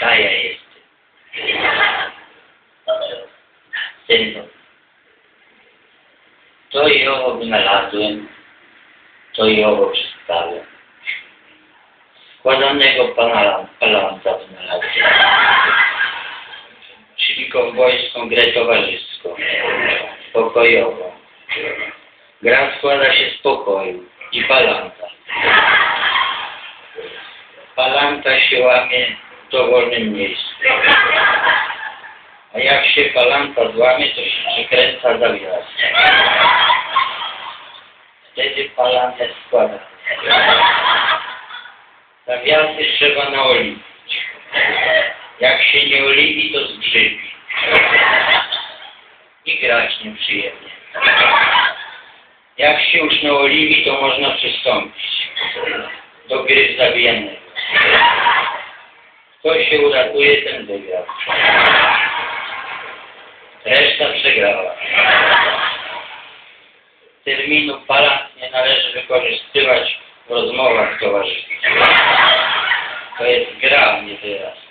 Talla este. Eh. Sendo. To ją wynalazłem, to ją przedstawiam. Składanego pana Palanta wynalazłem. Kowbojską grę towarzyską. Pokojową. Gra składa się z pokoju i palanta. Palanta się łamie w dowolnym miejscu. A jak się palanta złamie, to się przykręca zawias. Wtedy palantę składa. Zawiasy trzeba naoliwić. Jak się nie oliwi, to zgrzybi. I grać nieprzyjemnie. Jak się już naoliwi, to można przystąpić do gry zabijanego. Kto się uratuje, ten wygrał. Reszta przegrała. Terminu palant nie należy wykorzystywać w rozmowach towarzyskich. To jest gra, nie wyraz.